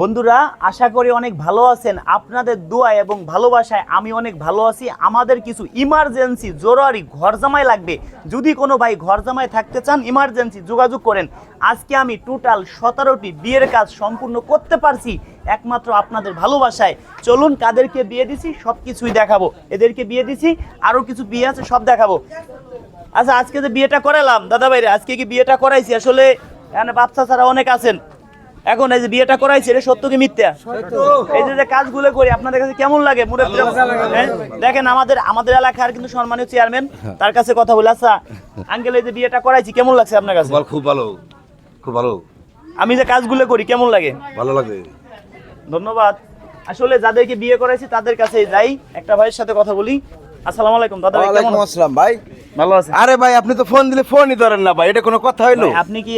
বন্ধুরা, আশা করি অনেক ভালো আছেন। আপনাদের দোয়া এবং ভালোবাসায় আমি অনেক ভালো আছি। আমাদের কিছু ইমার্জেন্সি জরুরি ঘর জামাই লাগবে। যদি কোনো ভাই ঘর জামাই থাকতে চান ইমার্জেন্সি যোগাযোগ করেন। আজকে আমি টোটাল সতেরোটি বিয়ের কাজ সম্পূর্ণ করতে পারছি, একমাত্র আপনাদের ভালোবাসায়। চলুন, কাদেরকে বিয়ে দিছি? সব কিছুই দেখাবো। এদেরকে বিয়ে দিছি আরও কিছু বিয়ে আছে, সব দেখাবো। আচ্ছা আজকে যে বিয়েটা করালাম দাদা ভাইরে আজকে কি বিয়েটা করাইছি? আসলে এখানে বাচ্চা ছাড়া অনেক আছেন। এখন এই যে বিয়েটা করাইছে এটা সত্য কি মিথ্যা? এই যে যে কাজগুলো করি আপনাদের কাছে কেমন লাগে? হ্যাঁ? দেখেন আমাদের আমাদের এলাকার কিন্তু সম্মানীয় চেয়ারম্যান তার কাছে কথা বলে। আচ্ছা আঙ্কেল এই যে বিয়েটা করাইছি কেমন লাগছে আপনার কাছে? খুব ভালো খুব ভালো আমি যে কাজগুলো করি কেমন লাগে? ভালো লাগে। ধন্যবাদ। আসলে যাদেরকে বিয়ে করাইছি তাদের কাছে যাই। একটা ভাইয়ের সাথে কথা বলি। আসসালামু আলাইকুম দাদা ভাই কেমন আসসালাম ভাই। ভালো আছে আরে ভাই আপনি তো ফোন দিলে ফোনই ধরেন না ভাই এটা কোনো কথা হইল? আপনি কি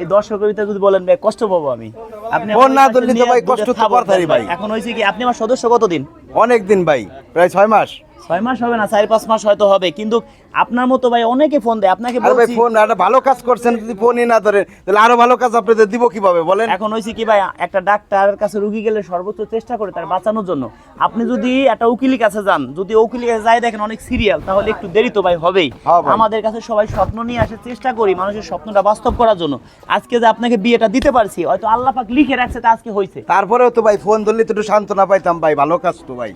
এই দর্শক কবিতা যদি বলেন ভাই কষ্ট পাবো আমি। আপনি ফোন না ধরলে তো ভাই কষ্ট তো পারতারি ভাই। এখন হয়েছে কি আপনি আমার সদস্য কতদিন? অনেক দিন ভাই প্রায় ছয় মাস। ছয় মাস হবে না চার পাঁচ মাস হয়তো হবে কিন্তু আপনার মতো ভাই অনেকে ফোন দেয় আপনাকে ভাই ফোন একটা ভালো কাজ করছেন যদি ফোনই না ধরেন তাহলে আরও ভালো কাজ আপনাদের দিব কীভাবে বলেন? এখন হয়েছে কি ভাই একটা ডাক্তারের কাছে রুগী গেলে সর্বোচ্চ চেষ্টা করে তার বাঁচানোর জন্য। আপনি যদি একটা উকিলের কাছে যান যদি উকিলের কাছে যাই দেখেন অনেক সিরিয়াল তাহলে একটু দেরি তো ভাই হবেই। হ্যাঁ আমাদের কাছে সবাই স্বপ্ন নিয়ে আসে চেষ্টা করি মানুষের স্বপ্নটা বাস্তব করার জন্য। আজকে যে আপনাকে বিয়েটা দিতে পারছি হয়তো আল্লাহ পাক লিখে রাখছে তা আজকে হয়েছে। তারপরেও তো ভাই ফোন ধরলে তো একটু সান্ত্বনা পাইতাম ভাই ভালো কাজ তো ভাই।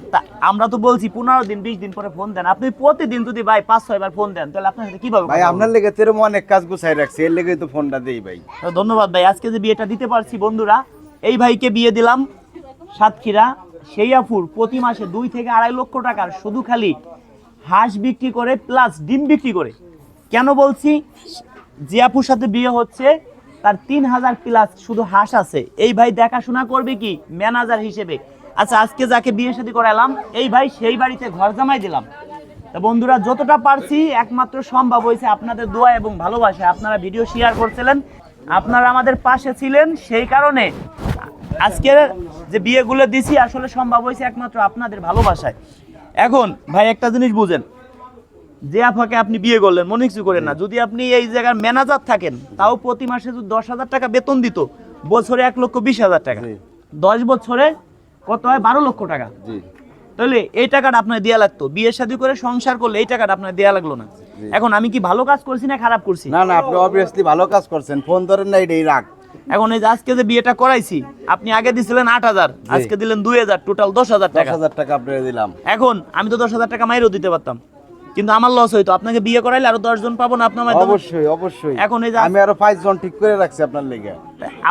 আমরা তো বলছি পনেরো দিন বিশ দিন পরে ফোন দেন। আপনি প্রতিদিন যদি ভাই পাঁচ ছয় বার ফোন দেন তাহলে আপনার সাথে কীভাবে ভাই আপনার লেগে তেরম অনেক কাজ গুছাই রাখছি এর তো ফোনটা দেই ভাই। ধন্যবাদ ভাই আজকে যে বিয়েটা দিতে পারছি বন্ধুরা এই ভাইকে বিয়ে দিলাম সাতক্ষীরা সেই আফুর প্রতি মাসে দুই থেকে আড়াই লক্ষ টাকার শুধু খালি হাঁস বিক্রি করে প্লাস ডিম বিক্রি করে। কেন বলছি? যে আপুর সাথে বিয়ে হচ্ছে তার তিন হাজার প্লাস শুধু হাঁস আছে। এই ভাই দেখাশোনা করবে কি? ম্যানেজার হিসেবে। আচ্ছা আজকে যাকে বিয়ে শাদী করালাম এই ভাই সেই বাড়িতে ঘর জামাই দিলাম। বন্ধুরা যতটা পারছি একমাত্র সম্ভব হয়েছে আপনাদের দোয়া এবং ভালোবাসা আপনারা ভিডিও শেয়ার করছিলেন। আপনারা আমাদের পাশে ছিলেন সেই কারণে আজকের যে বিয়েগুলো দিছি আসলে সম্ভব হয়েছে একমাত্র আপনাদের ভালোবাসায়। এখন ভাই একটা জিনিস বুঝেন। যে আপাকে আপনি বিয়ে করলেন মনে কিছু করেন না। যদি আপনি এই জায়গার ম্যানেজার থাকেন তাও প্রতি মাসে যদি দশ হাজার টাকা বেতন দিত বছরে এক লক্ষ বিশ হাজার টাকা। দশ বছরে কত হয়? বারো লক্ষ টাকা। জি। তাহলে এই টাকাটা আপনার দেওয়া লাগতো। বিয়ের শাদী করে সংসার করলে এই টাকাটা আপনার দেওয়া লাগল না। এখন আমি কি ভালো কাজ করছি না খারাপ করছি? না না আপনি অবভিয়াসলি ভালো কাজ করছেন। ফোন ধরেন না এটাই রাগ। এখন এই যে আজকে যে বিয়েটা করাইছি আপনি আগে দিছিলেন আট হাজার আজকে দিলেন দুই হাজার টোটাল দশ হাজার টাকা। হাজার টাকা আপনি দিলাম। এখন আমি তো দশ হাজার টাকা মাইরও দিতে পারতাম। কিন্তু আমার লস হইতো। আপনাকে বিয়ে করাইলে আরও দশ জন পাবো না আপনার মাধ্যমে অবশ্যই অবশ্যই। এখন এই যে আমি আরও পাঁচ জন ঠিক করে রাখছি আপনার লেগে।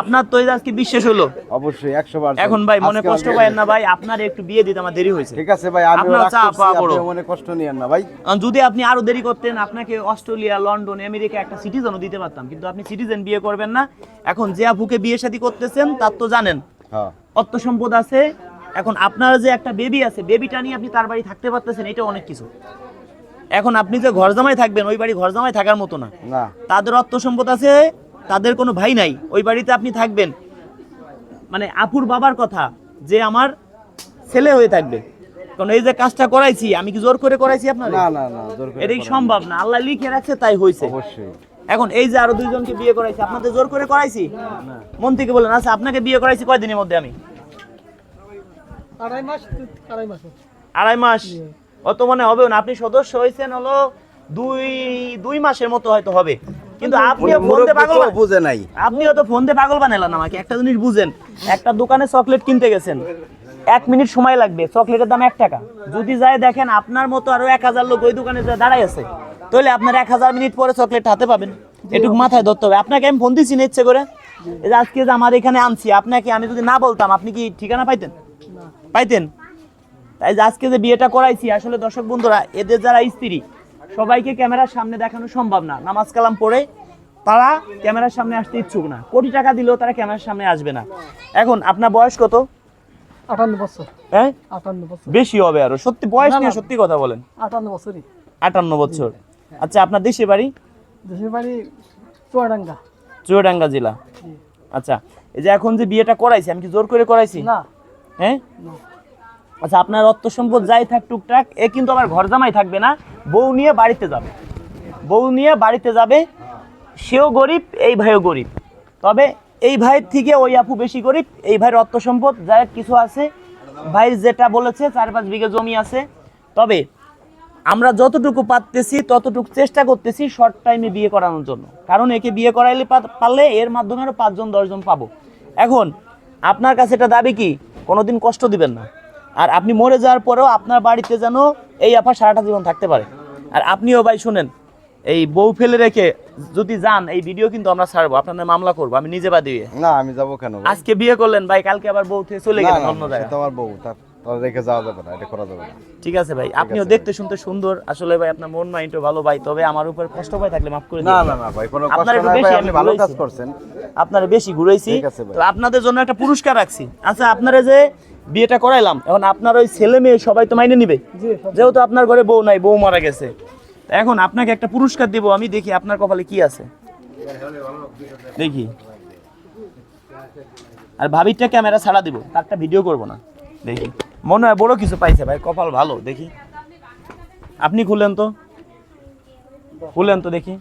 আপনার তো এই আজকে বিশ্বাস হলো। অবশ্যই একশো বার এখন ভাই মনে কষ্ট পাইেন না ভাই আপনার একটু বিয়ে দিতে আমার দেরি হয়েছে। ঠিক আছে ভাই আপনার চা পাওয়া বড়। মনে কষ্ট নিয়েন না ভাই। যদি আপনি আরও দেরি করতেন আপনাকে অস্ট্রেলিয়া লন্ডন আমেরিকা একটা সিটিজেনও দিতে পারতাম। কিন্তু আপনি সিটিজেন বিয়ে করবেন না। এখন যে আপুকে বিয়ে শাদী করতেছেন তার তো জানেন। হ্যাঁ। অর্থ সম্পদ আছে। এখন আপনার যে একটা বেবি আছে বেবিটা নিয়ে আপনি তার বাড়ি থাকতে পারতেছেন এটা অনেক কিছু। এখন আপনি যে ঘর জামাই থাকবেন ওই বাড়ি ঘর জামাই থাকার মতো না। না। তাদের অর্থ সম্পদ আছে তাদের কোনো ভাই নাই ওই বাড়িতে আপনি থাকবেন। মানে আপুর বাবার কথা যে আমার ছেলে হয়ে থাকবে। কারণ এই যে কাজটা করাইছি আমি কি জোর করে করাইছি আপনার? না না না জোর করে এটাই সম্ভব না। আল্লাহ লিখে রাখছে তাই হয়েছে অবশ্যই। এখন এই যে আরও দুইজনকে বিয়ে করাইছি আপনাদের জোর করে করাইছি? মন থেকে বলেন আচ্ছা আপনাকে বিয়ে করাইছি কয়দিনের মধ্যে আমি? আড়াই মাস আড়াই মাস। আড়াই মাস? অত মনে হবে না। আপনি সদস্য হয়েছেন হলো দুই দুই মাসের মতো হয়তো হবে। কিন্তু আপনিও ফোন দিয়ে পাগল বুঝে নাই। আপনিও তো ফোন দিয়ে পাগল বানালেন আমাকে। একটা জিনিস বুঝেন একটা দোকানে চকলেট কিনতে গেছেন এক মিনিট সময় লাগবে। চকলেটের দাম এক টাকা। যদি যায় দেখেন আপনার মতো আরও এক হাজার লোক ওই দোকানে যায় দাঁড়াই আছে তাহলে আপনার এক হাজার মিনিট পরে চকলেট হাতে পাবেন। এটুকু মাথায় ধরতে হবে। আপনাকে আমি ফোন দিচ্ছি না ইচ্ছে করে। এই যে আজকে যে আমার এখানে আনছি আপনাকে আমি যদি না বলতাম আপনি কি ঠিকানা পাইতেন? পাইতেন? তাই যে আজকে যে বিয়েটা করাইছি আসলে দর্শক বন্ধুরা এদের যারা স্ত্রী সবাইকে ক্যামেরার সামনে দেখানো সম্ভব না। নামাজ কালাম পড়ে তারা ক্যামেরার সামনে আসতে ইচ্ছুক না। কোটি টাকা দিলেও তারা ক্যামেরার সামনে আসবে না। এখন আপনার বয়স কত? আটান্ন বছর। হ্যাঁ? আটান্ন বছর। বেশি হবে আরও। সত্যি বয়স নিয়ে সত্যি কথা বলেন। আটান্ন বছরই। আটান্ন বছর। আচ্ছা আপনার দেশের বাড়ি? দেশের বাড়ি চুয়াডাঙ্গা। চুয়াডাঙ্গা জেলা। আচ্ছা এই যে এখন যে বিয়েটা করাইছি আমি কি জোর করে করাইছি? না। হ্যাঁ। আচ্ছা আপনার অর্থ সম্পদ যাই থাক, টুকটাক, এ কিন্তু আমার ঘর জামাই থাকবে না, বউ নিয়ে বাড়িতে যাবে। বউ নিয়ে বাড়িতে যাবে, সেও গরিব, এই ভাইও গরিব। তবে এই ভাইয়ের থেকে ওই আপু বেশি গরিব, এই ভাইয়ের অর্থ সম্পদ যাই কিছু আছে। ভাইয়ের যেটা বলেছে, চার পাঁচ বিঘা জমি আছে। তবে আমরা যতটুকু পারতেছি, ততটুকু চেষ্টা করতেছি শর্ট টাইমে বিয়ে করানোর জন্য। কারণ একে বিয়ে করাইলে পারলে এর মাধ্যমে আরও পাঁচজন, দশজন পাবো। এখন, আপনার কাছে এটা দাবি কি? কোনোদিন কষ্ট দিবেন না। আর আপনি মরে যাওয়ার পরেও আপনার বাড়িতে যেন এই আফা সারাটা জীবন থাকতে পারে। আর আপনিও ভাই শুনেন এই বউ ফেলে রেখে যদি যান এই ভিডিও কিন্তু আমরা ছাড়বো আপনার মামলা করব আমি নিজে বাদ দিয়ে না আমি যাব কেন আজকে বিয়ে করলেন ভাই কালকে আবার বউ থেকে চলে গেলেন অন্য জায়গায়। বউ তার রেখে যাওয়া যাবে না এটা করা যাবে না। ঠিক আছে ভাই আপনিও দেখতে শুনতে সুন্দর। আসলে ভাই আপনার মন মাইন্ডও ভালো ভাই তবে আমার উপর কষ্ট পাই থাকলে মাফ করে না দিন না না ভাই কোনো কষ্ট বেশি ভাই আপনি ভালো কাজ করছেন। আপনারা বেশি ঘুরাইছি। ভাই। তো আপনাদের জন্য একটা পুরস্কার রাখছি। আচ্ছা আপনারা যে বিয়েটা করাইলাম এখন আপনার ওই ছেলে মেয়ে সবাই তো মাইনে নিবে। যেহেতু আপনার ঘরে বউ নাই বউ মারা গেছে। এখন আপনাকে একটা পুরস্কার দিব আমি দেখি আপনার কপালে কি আছে। দেখি। আর ভাবিটা ক্যামেরা ছাড়া দিব তারটা ভিডিও করব না। দেখি। মনে হয় বড় কিছু পাইছে ভাই কপাল ভালো দেখি। আপনি খুলেন তো। খুলেন তো দেখি।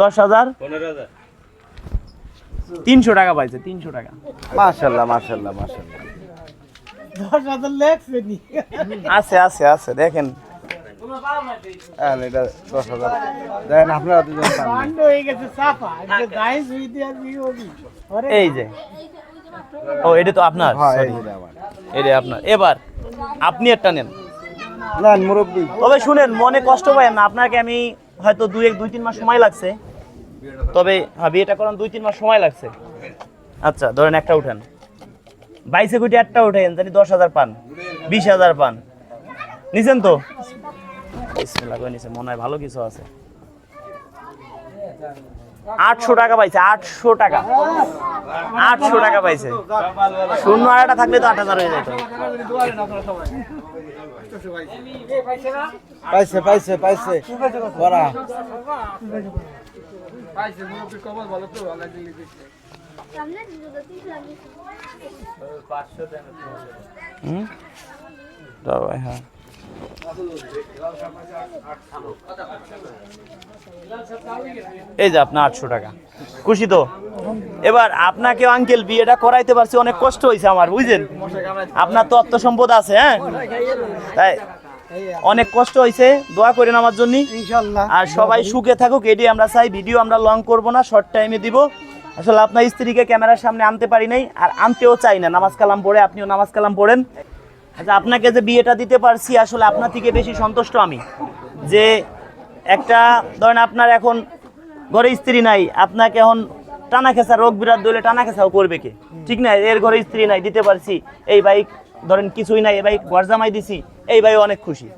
দশ হাজার? তিনশো টাকা পাইছে তিনশো টাকা। মাশাআল্লাহ মাশাআল্লাহ মাশাআল্লাহ দশ হাজার লেখছে নি আছে আছে আছে দেখেন। এই যে ও এটা তো আপনার। হ্যাঁ এটা আপনার। এবার আপনি একটা নেন। না তবে শুনেন মনে কষ্ট পাবেন না। আপনাকে আমি হয়তো দুই এক দুই তিন মাস সময় লাগছে। তবে হ্যাঁ বিয়েটা করান দুই তিন মাস সময় লাগছে। আচ্ছা ধরেন একটা উঠেন। বাইশে কোটি একটা উঠেন জানি দশ হাজার পান, বিশ হাজার পান। নিছেন তো? নিছে, মনে হয় ভালো কিছু আছে। আটশো টাকা পাইছে, আটশো টাকা। আটশো টাকা পাইছে। শূন্য আড়াটা থাকলে তো আট হাজার হয়ে যেত। পাইছে পাইছে পাইছে। হ্যাঁ। এই যে আপনার আটশো টাকা। খুশি তো? এবার আপনাকে আঙ্কেল বিয়েটা করাইতে পারছি অনেক কষ্ট হয়েছে আমার বুঝলেন? আপনার তো অর্থ সম্পদ আছে হ্যাঁ? তাই অনেক কষ্ট হয়েছে দোয়া করেন আমার জন্য। আর সবাই সুখে থাকুক এটি আমরা চাই ভিডিও আমরা লং করব না শর্ট টাইমে দিব। আসলে আপনার স্ত্রীকে ক্যামেরার সামনে আনতে পারি নাই আর আনতেও চাই না নামাজ কালাম পড়ে আপনিও নামাজ কালাম পড়েন। আচ্ছা আপনাকে যে বিয়েটা দিতে পারছি আসলে আপনার থেকে বেশি সন্তুষ্ট আমি। যে একটা ধরেন আপনার এখন ঘরে স্ত্রী নাই আপনাকে এখন টানা খেসা রোগ বিরাট দলে টানা খেসাও করবে কে? ঠিক না? এর ঘরে স্ত্রী নাই দিতে পারছি এই বাইক ধরেন কিছুই নাই এই বাইক ঘর জামাই দিছি এই ভাই অনেক খুশি।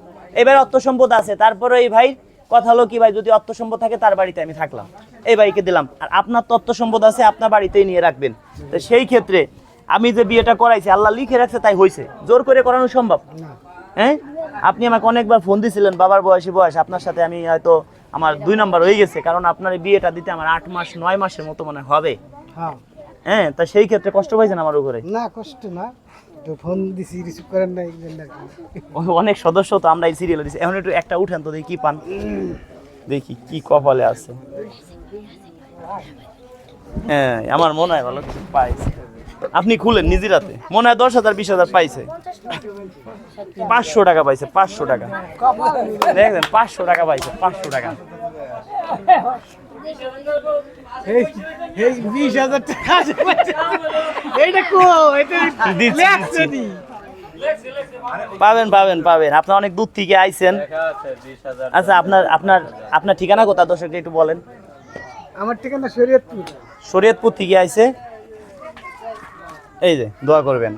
এবার অর্থ সম্পদ আছে তারপরে এই ভাই কথা হলো কি ভাই যদি অর্থ সম্পদ থাকে তার বাড়িতে আমি থাকলাম। এই ভাইকে দিলাম। আর আপনার তো অর্থ সম্পদ আছে আপনার বাড়িতেই নিয়ে রাখবেন। তো সেই ক্ষেত্রে আমি যে বিয়েটা করাইছি আল্লাহ লিখে রাখছে তাই হয়েছে জোর করে করানো সম্ভব? হ্যাঁ? আপনি আমাকে অনেকবার ফোন দিয়েছিলেন বাবার বয়সী বয়স আপনার সাথে আমি হয়তো আমার দুই নাম্বার হয়ে গেছে কারণ আপনার এই বিয়েটা দিতে আমার আট মাস নয় মাসের মতো মনে হবে। হ্যাঁ। হ্যাঁ তা সেই ক্ষেত্রে কষ্ট পাইছেন আমার উপরে? না কষ্ট না। ফোন দিছি রিসিভ করেন না এই জন্য আর কি। ও- অনেক সদস্য তো আমরা এই সিরিয়ালে দিচ্ছি এখন একটু একটা উঠেন তো দেখি কি পান। দেখি কি কপালে আছে। হ্যাঁ আমার মনে হয় ভালো কিছু পাইছে। আপনি খুলেন নিজের হাতে। মনে হয় দশ হাজার বিশ হাজার পাইছে। পাঁচশো টাকা পাইছে পাঁচশো টাকা। দেখেন পাঁচশো টাকা পাইছে পাঁচশো টাকা। এই বিশ হাজার টাকা। এইটা কো এটা দিচ্ছি, পাবেন পাবেন পাবেন। আপনার অনেক দূর থেকে আইছেন। আচ্ছা আপনার আপনার আপনার ঠিকানা কোথা দর্শককে একটু বলেন। আমার ঠিকানা শরীয়তপুর। শরীয়তপুর থেকে আইছে। এই যে দোয়া করবেন।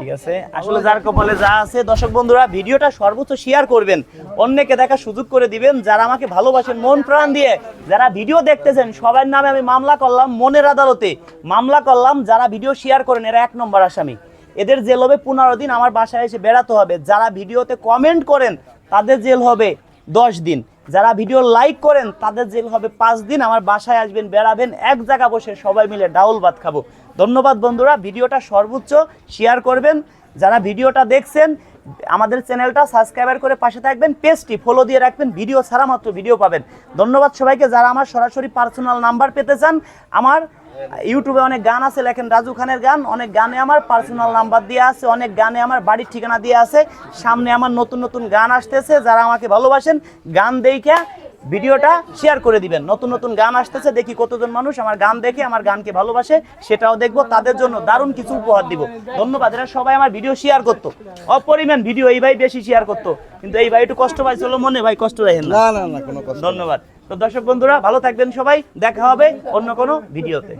ঠিক আছে? আসলে যার কপালে যা আছে দর্শক বন্ধুরা ভিডিওটা সর্বোচ্চ শেয়ার করবেন। অন্যকে দেখার সুযোগ করে দিবেন যারা আমাকে ভালোবাসেন মন প্রাণ দিয়ে। যারা ভিডিও দেখতেছেন সবার নামে আমি মামলা করলাম মনের আদালতে। মামলা করলাম যারা ভিডিও শেয়ার করেন এরা এক নম্বর আসামি। এদের জেল হবে পনেরো দিন আমার বাসায় এসে বেড়াতে হবে। যারা ভিডিওতে কমেন্ট করেন তাদের জেল হবে দশ দিন। যারা ভিডিও লাইক করেন তাদের জেল হবে পাঁচ দিন। আমার বাসায় আসবেন বেড়াবেন এক জায়গা বসে সবাই মিলে ডাউল ভাত খাব। ধন্যবাদ বন্ধুরা, ভিডিওটা সর্বোচ্চ শেয়ার করবেন। যারা ভিডিওটা দেখছেন, আমাদের চ্যানেলটা সাবস্ক্রাইবার করে পাশে থাকবেন, পেজটি ফলো দিয়ে রাখবেন, ভিডিও ছাড়া মাত্র ভিডিও পাবেন। ধন্যবাদ সবাইকে, যারা আমার সরাসরি পার্সোনাল নাম্বার পেতে চান, আমার ইউটিউবে অনেক গান আছে, লেখেন রাজু খানের গান, অনেক গানে আমার পার্সোনাল নাম্বার দিয়ে আছে, অনেক গানে আমার বাড়ির ঠিকানা দিয়ে আছে, সামনে আমার নতুন নতুন গান আসতেছে, যারা আমাকে ভালোবাসেন, গান দেখে ভিডিওটা শেয়ার করে দিবেন। নতুন নতুন গান আসতেছে দেখি কতজন মানুষ আমার গান দেখে আমার গানকে ভালোবাসে সেটাও দেখব। তাদের জন্য দারুণ কিছু উপহার দিব। ধন্যবাদ এরা সবাই আমার ভিডিও শেয়ার করতো। অপরিমাণ ভিডিও এই ভাই বেশি শেয়ার করতো। কিন্তু এই ভাই একটু কষ্ট পাইছিল মনে ভাই কষ্ট রাখেন না। না না কোনো ধন্যবাদ। তো দর্শক বন্ধুরা ভালো থাকবেন সবাই। দেখা হবে অন্য কোনো ভিডিওতে